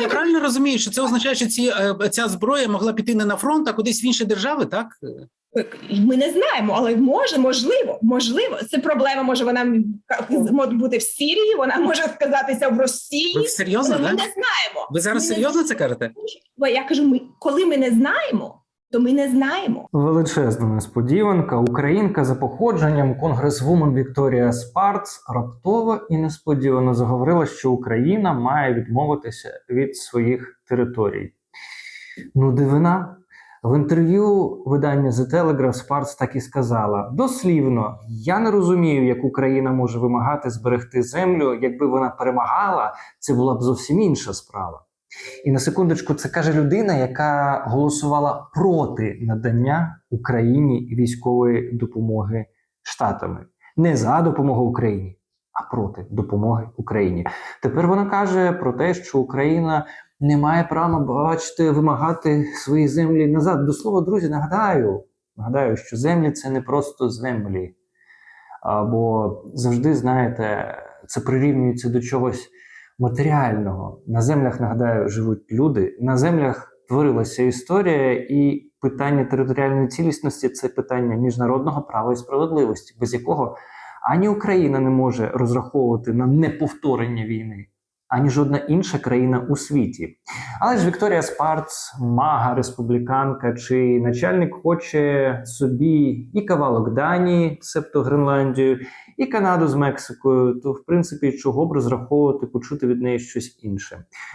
я правильно розумію, що це означає, що ці, е, ця зброя могла піти не на фронт, а кудись в інші держави, так? Ми не знаємо, але може, можливо, можливо. Це проблема. Може вона може бути в Сирії, вона може сказатися в Росії. Ви серйозно, ми так? не знаємо. Ви зараз Ми не серйозно це кажете? Бо я кажу, ми коли ми не знаємо, то ми не знаємо. Величезна несподіванка. Українка за походженням, конгресвумен Вікторія Спарц раптово і несподівано заговорила, що Україна має відмовитися від своїх територій. Ну, дивина. В інтерв'ю видання The Telegraph Спарц так і сказала: дослівно, я не розумію, як Україна може вимагати зберегти землю. Якби вона перемагала, це була б зовсім інша справа. І на секундочку, це каже людина, яка голосувала проти надання Україні військової допомоги штатами, не за допомогу Україні, а проти допомоги Україні. Тепер вона каже про те, що Україна не має права бачити, вимагати свої землі назад. До слова, друзі, нагадаю, нагадаю, що землі це не просто землі. Або завжди, знаєте, це прирівнюється до чогось матеріального. На землях, нагадаю, живуть люди. На землях творилася історія, і питання територіальної цілісності це питання міжнародного права і справедливості, без якого ані Україна не може розраховувати на неповторення війни, ані жодна інша країна у світі. Але ж Вікторія Спарц, мага, республіканка чи начальник хоче собі і кавалок Данії, себто Гренландію, і Канаду з Мексикою, то в принципі чого б розраховувати почути від неї щось інше.